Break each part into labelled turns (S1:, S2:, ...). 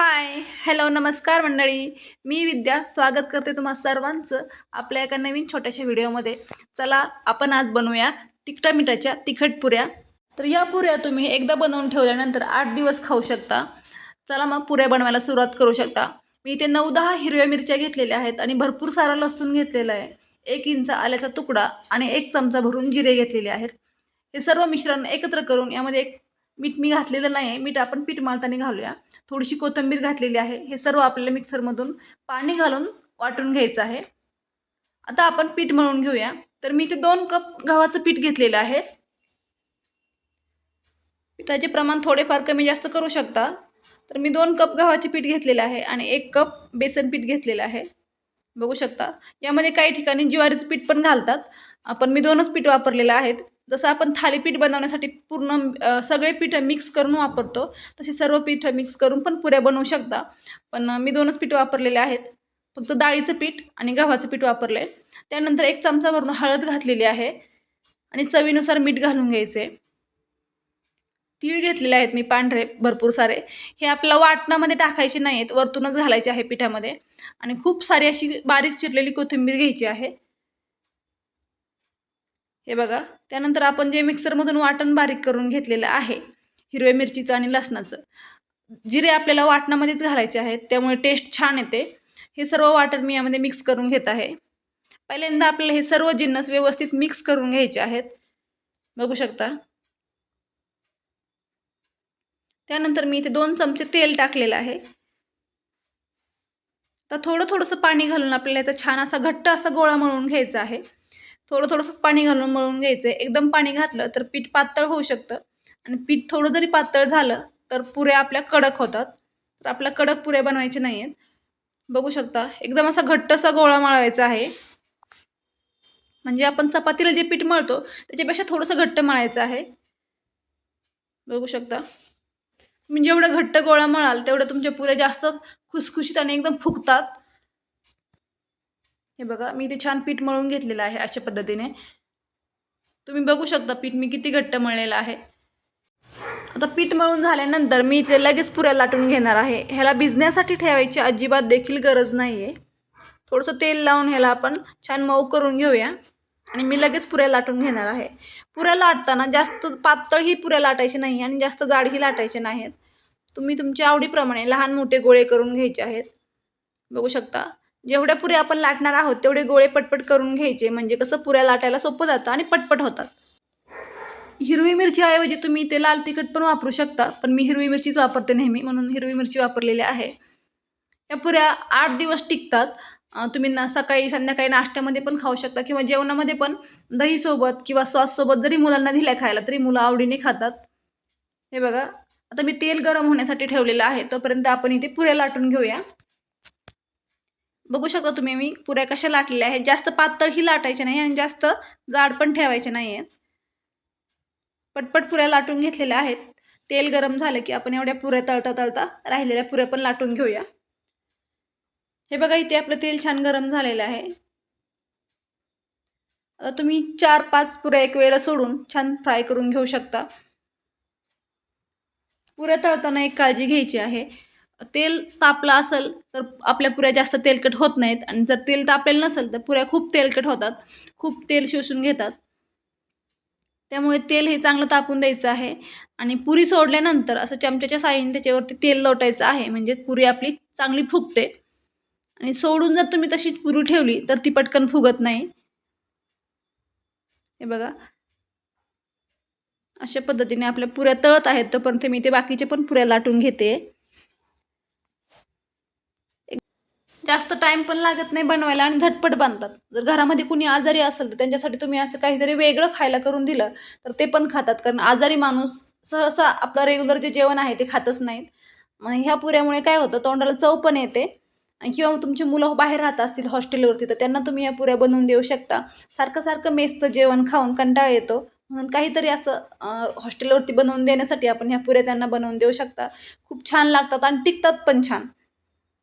S1: Hi hello नमस्कार मंडळी. मी विद्या स्वागत करते तुम्हा सर्वांचं आपल्या एका नवीन छोट्याशा व्हिडिओमध्ये. चला आपण आज बनवूया तिखटा मिठाच्या तिखट पुऱ्या. तर या पुऱ्या तुम्ही एकदा बनवून ठेवल्यानंतर आठ दिवस खाऊ शकता. चला मग पुऱ्या बनवायला सुरुवात करू शकता. मी इथे नऊ दहा हिरव्या मिरच्या घेतलेल्या आहेत आणि भरपूर सारा लसूण घेतलेला आहे. एक इंच आल्याचा तुकडा आणि एक चमचा भरून जिरे घेतलेले आहेत. हे सर्व मिश्रण एकत्र करून यामध्ये एक मीठ मी घातलेलं नाही आहे. मीठ आपण पीठ माळताना घालूया. थोडीशी कोथिंबीर घातलेली आहे. हे सर्व आपल्याला मिक्सरमधून पाणी घालून वाटून घ्यायचं आहे. आता आपण पीठ मळून घेऊया. तर मी इथे दोन कप गव्हाचं पीठ घेतलेलं आहे. पिठाचे प्रमाण थोडेफार कमी जास्त करू शकता. तर मी दोन कप गव्हाचे पीठ घेतलेलं आहे आणि एक कप बेसन पीठ घेतलेलं आहे. बघू शकता. यामध्ये काही ठिकाणी ज्वारीचं पीठ पण घालतात. आपण मी दोनच पीठ वापरलेलं आहेत. जसं आपण थालीपीठ बनवण्यासाठी पूर्ण सगळे पीठं मिक्स करून वापरतो तसे सर्व पीठं मिक्स करून पण पुऱ्या बनवू शकता. पण मी दोनच पीठ वापरलेले आहेत. फक्त डाळीचं पीठ आणि गव्हाचं पीठ वापरलं आहे त्यानंतर एक चमचा भरून हळद घातलेली आहे आणि चवीनुसार मीठ घालून घ्यायचे तीळ घेतलेले आहेत मी पांढरे भरपूर सारे. हे आपल्याला वाटणामध्ये टाकायचे नाही आहेत वरतूनच घालायचे आहे पिठामध्ये. आणि खूप सारी अशी बारीक चिरलेली कोथिंबीर घ्यायची आहे. हे बघा त्यानंतर आपण जे मिक्सरमधून वाटण बारीक करून घेतलेलं आहे हिरव्या मिरचीचं आणि लसणाचं जिरे आपल्याला वाटणामध्येच घालायचे आहेत त्यामुळे टेस्ट छान येते. हे सर्व वाटण मी यामध्ये मिक्स करून घेत आहे. पहिल्यांदा आपल्याला हे सर्व जिन्नस व्यवस्थित मिक्स करून घ्यायचे आहेत. बघू शकता. त्यानंतर मी इथे दोन चमचे तेल टाकलेलं आहे. तर थोडं थोडंसं पाणी घालून आपल्याला याचा छान असा घट्ट असा गोळा मळून घ्यायचा आहे. थोडं थोडंसंच पाणी घालून मळून घ्यायचं आहे एकदम पाणी घातलं तर पीठ पातळ होऊ शकतं. आणि पीठ थोडं जरी पातळ झालं तर पुऱ्या आपल्या कडक होतात. तर आपल्या कडक पुऱ्या बनवायचे नाही आहेत बघू शकता एकदम असा घट्टसा गोळा मळवायचा आहे. म्हणजे आपण चपातीला जे पीठ मळतो त्याच्यापेक्षा थोडंसं घट्ट मळायचं आहे. बघू शकता. तुम्ही जेवढं घट्ट गोळा मळाल तेवढं तुमच्या पुऱ्या जास्त खुसखुशीत आणि एकदम फुगतात. हे बघा मी इथे छान पीठ मळून घेतलेलं आहे अशा पद्धतीने. तुम्ही बघू शकता पीठ मी किती घट्ट मळलेलं आहे. आता पीठ मळून झाल्यानंतर मी इथे लगेच पुऱ्या लाटून घेणार आहे. ह्याला भिजण्यासाठी ठेवायची अजिबात देखील गरज नाही आहे थोडंसं तेल लावून ह्याला आपण छान मऊ करून घेऊया. आणि मी लगेच पुऱ्या लाटून घेणार आहे. पुऱ्या लाटताना जास्त पातळही पुऱ्या लाटायचे नाही आणि जास्त जाडही लाटायचे नाहीत तुम्ही तुमच्या आवडीप्रमाणे लहान मोठे गोळे करून घ्यायचे आहेत. बघू शकता. जेवढ्या पुऱ्या आपण लाटणार आहोत तेवढे गोळे पटपट करून घ्यायचे. म्हणजे कसं पुऱ्या लाटायला सोपं जातं आणि पटपट होतात. हिरवी मिरची ऐवजी तुम्ही ते लाल तिखट पण वापरू शकता पण मी हिरवी मिरचीच वापरते नेहमी. म्हणून हिरवी मिरची वापरलेली आहे. या पुऱ्या आठ दिवस टिकतात. तुम्ही ना सकाळी संध्याकाळी नाश्त्यामध्ये पण खाऊ शकता किंवा जेवणामध्ये पण. दहीसोबत किंवा सॉससोबत जरी मुलांना दिल्या खायला तरी मुलं आवडीने खातात. हे बघा. आता मी तेल गरम होण्यासाठी ठेवलेलं आहे. तोपर्यंत आपण इथे पुऱ्या लाटून घेऊया. बघू शकता तुम्ही मी पुऱ्या कशा लाटलेल्या आहेत. जास्त पातळही लाटायचे नाही आणि जास्त जाड पण ठेवायचे नाही आहेत. पटपट पुऱ्या लाटून घेतलेल्या आहेत. तेल गरम झालं की आपण एवढ्या पुऱ्या तळता तळता राहिलेल्या पुऱ्या पण लाटून घेऊया. हे बघा इथे आपलं तेल छान गरम झालेलं आहे. आता तुम्ही चार पाच पुऱ्या एक वेळेला सोडून छान फ्राय करून घेऊ शकता. पुऱ्या तळताना एक काळजी घ्यायची आहे. तेल तापलं असेल तर आपल्या पुऱ्या जास्त तेलकट होत नाहीत. आणि जर तेल तापलेलं नसेल तर पुऱ्या खूप तेलकट होतात. खूप तेल शोषून घेतात. त्यामुळे तेल हे चांगलं तापून द्यायचं आहे. आणि पुरी सोडल्यानंतर असं चमच्याच्या साहाय्याने त्याच्यावरती तेल लोटायचं आहे. म्हणजे पुरी आपली चांगली फुगते. आणि सोडून जर तुम्ही तशी पुरी ठेवली तर ती पटकन फुगत नाही. हे बघा. अशा पद्धतीने आपल्या पुऱ्या तळत आहेत. तोपर्यंत मी ते बाकीचे पण पुऱ्या लाटून घेते. जास्त टाईम पण लागत नाही बनवायला आणि झटपट बनतात. जर घरामध्ये कुणी आजारी असेल तर त्यांच्यासाठी तुम्ही असं काहीतरी वेगळं खायला करून दिलं तर ते पण खातात. कारण आजारी माणूस सहसा आपलं रेग्युलर जे जेवण आहे ते खातच नाहीत. मग ह्या पुऱ्यामुळे काय होतं तोंडाला चव पण येते. आणि किंवा तुमची मुलं बाहेर राहत असतील हॉस्टेलवरती तर त्यांना तुम्ही या पुऱ्या बनवून देऊ शकता. सारखं सारखं मेसचं जेवण खाऊन कंटाळा येतो. म्हणून काहीतरी असं हॉस्टेलवरती बनवून देण्यासाठी आपण ह्या पुऱ्या त्यांना बनवून देऊ शकता. खूप छान लागतात आणि टिकतात पण छान.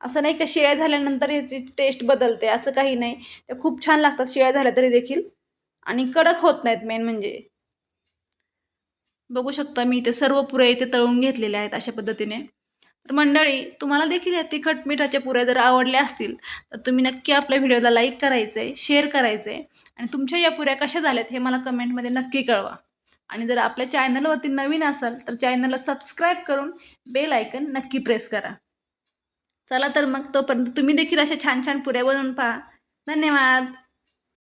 S1: असं नाही का शिळ्या झाल्यानंतर ह्याची टेस्ट बदलते असं काही नाही. त्या खूप छान लागतात शिळ्या झाल्या तरी देखील. आणि कडक होत नाहीत मेन म्हणजे. बघू शकता मी इथे सर्व पुऱ्या इथे तळून घेतलेल्या आहेत अशा पद्धतीने. तर मंडळी तुम्हाला देखील या तिखट मिठाच्या पुऱ्या जर आवडल्या असतील तर तुम्ही नक्की आपल्या व्हिडिओला लाईक करायचं आहे शेअर करायचं आहे आणि तुमच्या या पुऱ्या कशा झाल्यात हे मला कमेंटमध्ये नक्की कळवा. आणि जर आपल्या चॅनलवरती नवीन असाल तर चॅनलला सबस्क्राईब करून बेल आयकन नक्की प्रेस करा. चला तर मग तोपर्यंत तुम्ही देखील अशा छान छान पुऱ्या बनवून पहा. धन्यवाद.